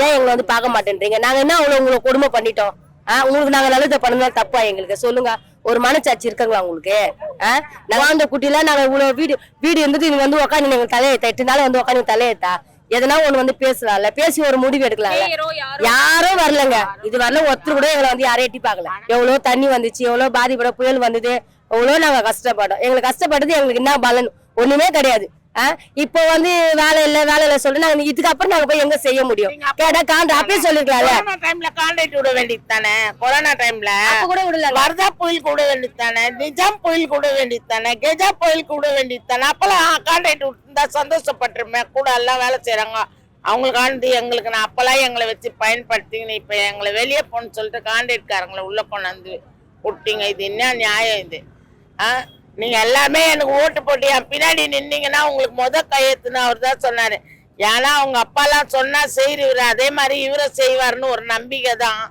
ஏன் எங்களை வந்து பார்க்க மாட்டேன்றீங்க? நாங்க என்ன அவ்வளவு உங்களை கொடுமை பண்ணிட்டோம்? ஆ, உங்களுக்கு நாங்க நல்லதை பண்ணதா தப்பா எங்களுக்கு. சொல்லுங்க. ஒரு மனச்சாட்சி இருக்குங்களா உங்களுக்கு? ஆ? நாங்க அந்த குட்டில நாங்க இவ்வளவு வீடு வீடு இருந்துட்டு நீங்க வந்து உட்காந்து எங்க தலையெத்தா எட்டு நாள் வந்து உட்காந்து தலையெத்தா எதனா ஒண்ணு வந்து பேசலாம்ல. பேசி ஒரு முடிவு எடுக்கலாம்ல. யாரும் வரலங்க. இது வரல ஒருத்தர் கூட எங்களை வந்து யாரும் எட்டி பார்க்கல. எவ்வளவு தண்ணி வந்துச்சு எவ்வளவு பாதிப்பட புயல் வந்தது எவ்வளவு நாங்க கஷ்டப்பட்டோம். எங்களுக்கு கஷ்டப்பட்டது எங்களுக்கு என்ன பலன்? ஒண்ணுமே கிடையாது? இப்போ வந்து வேலை இல்ல வேலை இல்ல சொல்லி நாங்க இதுக்கப்புறம் நாங்க போய் எங்க செய்ய முடியும்? கேட்டா காண்ட அப்பயே சொல்லிருக்கலாம்ல? கொரோனா டைம்ல கான்ட்ராக்ட் விட வேண்டியது தானே? கொரோனா டைம்ல அப்ப கூட விடல வர்தா புயல் கூட வேண்டியது தானே? நிஜாம் புயல் கூட வேண்டியது தானே? கெஜா புயல் கூட வேண்டியது தானே? அப்பெல்லாம் கான்ட்ராக்ட் விட்டுருந்தா சந்தோஷப்பட்டிருமே கூட எல்லாம் வேலை செய்றாங்க அவங்களுக்கு ஆண்டு எங்களுக்கு நான் அப்பெல்லாம் எங்களை வச்சு பயன்படுத்திங்கன்னு இப்ப எங்களை வெளியே போன்னு சொல்லிட்டு கான்ட்ராக்ட்காரங்களை உள்ள கொண்டாந்து விட்டீங்க. இது என்ன நியாயம் இது? ஆ? நீங்க எல்லாமே எனக்கு ஓட்டு போட்டு என் பின்னாடி நின்னீங்கன்னா உங்களுக்கு முத கையெழுத்துன்னு அவர் தான் சொன்னாரு. ஏன்னா அவங்க அப்பாலாம் சொன்னா செய்யறவர் அதே மாதிரி இவரை செய்வாருன்னு ஒரு நம்பிக்கை தான்.